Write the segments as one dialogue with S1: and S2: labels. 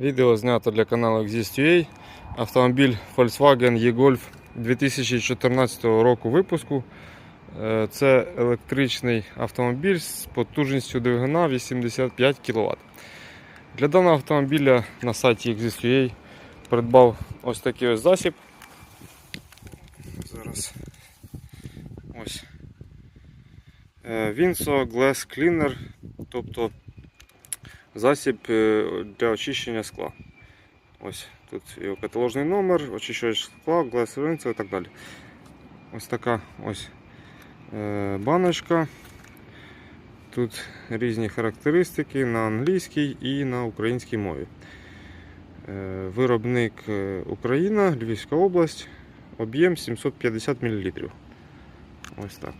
S1: Відео знято для каналу Exist.ua. Автомобіль Volkswagen E-Golf 2014 року випуску. Е, Це електричний автомобіль з потужністю двигуна 85 кВт. Для даного автомобіля на сайті Exist.ua придбав ось такий ось засіб. Зараз ось. Е, Glass Cleaner, тобто засіб е, для очищення скла. Ось тут його каталожний номер, очищувач скла, Rinse і так далі. Ось така ось е, баночка. Тут різні характеристики на англійській і на українській мові. Е, Виробник Україна, Львівська область, об'єм 750 мл. Ось так.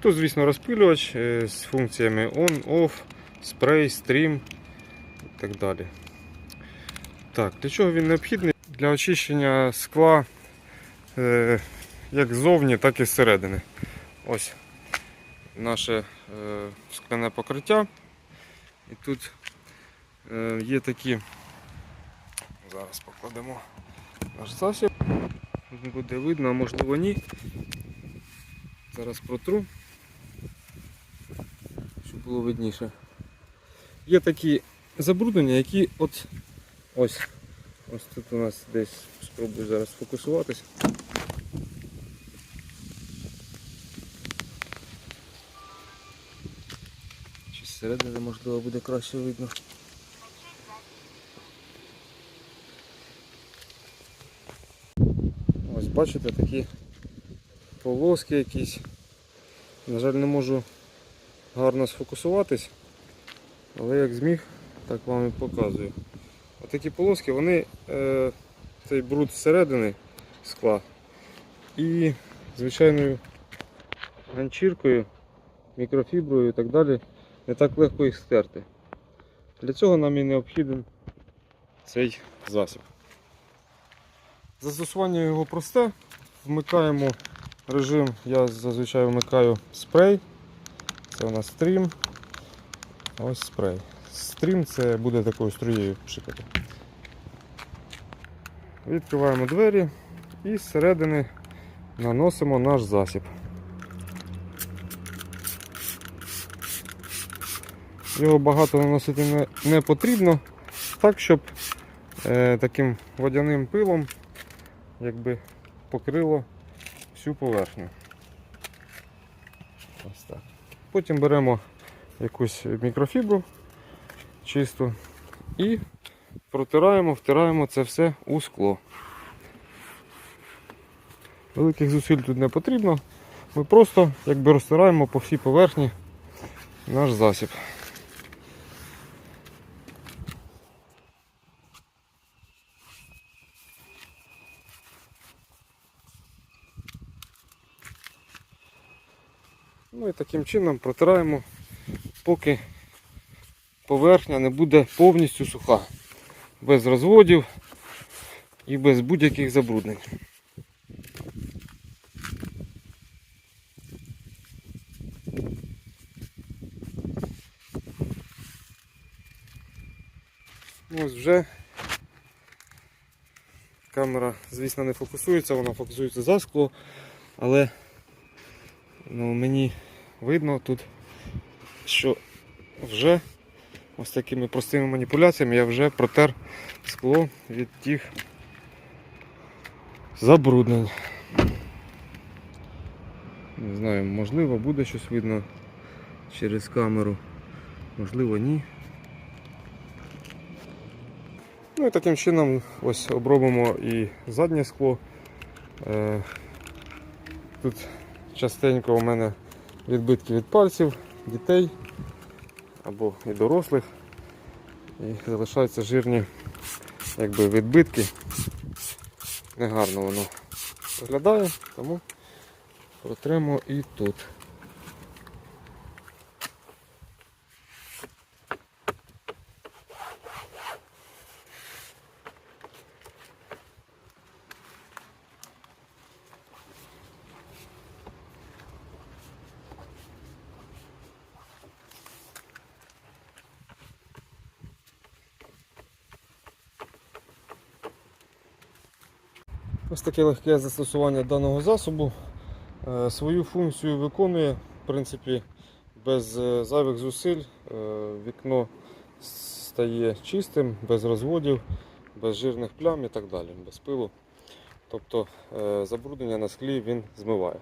S1: Тут, звісно, розпилювач з функціями on, off, спрей, стрім і так далі. Так, для чого він необхідний? Для очищення скла е, як ззовні, так і зсередини. Ось наше е, скляне покриття. І тут е, є такі. Зараз покладемо наш засіб. Буде видно, а можливо ні. Зараз протру, щоб було видніше. Є такі забруднення, які от ось. Ось тут у нас десь спробую зараз фокусуватись. Чи зсередини можливо буде краще видно. Ось бачите такі полоски якісь. На жаль, не можу гарно сфокусуватись, але як зміг, так вам і показую. Отакі полоски, вони е, цей бруд зсередини скла і звичайною ганчіркою, мікрофіброю і так далі не так легко їх стерти. Для цього нам і необхіден цей засіб. Застосування його просте. Вмикаємо режим, я зазвичай вмикаю спрей. Це у нас стрім. Ось спрей. Стрім це буде такою струєю пшикати. Відкриваємо двері і зсередини наносимо наш засіб. Його багато наносити не, не потрібно, так щоб е, таким водяним пилом якби покрило всю поверхню. Ось так. Потім беремо якусь мікрофібру чисту і протираємо, втираємо це все у скло. Великих зусиль тут не потрібно. Ми просто якби розтираємо по всій поверхні наш засіб. Ну і таким чином протираємо, поки поверхня не буде повністю суха, без розводів і без будь-яких забруднень. Ось вже камера, звісно, не фокусується, вона фокусується за скло, але ну, мені видно тут, що вже ось такими простими маніпуляціями я вже протер скло від тих забруднень. Не знаю, можливо буде щось видно через камеру, можливо ні. Ну і таким чином ось обробимо і заднє скло. Е, Тут частенько у мене відбитки від пальців дітей або і дорослих. І залишаються жирні якби, відбитки. Негарно воно виглядає, тому протримую і тут. Ось таке легке застосування даного засобу. Е, Свою функцію виконує, в принципі, без е, зайвих зусиль. Е, Вікно стає чистим, без розводів, без жирних плям і так далі, без пилу. Тобто забруднення на склі він змиває.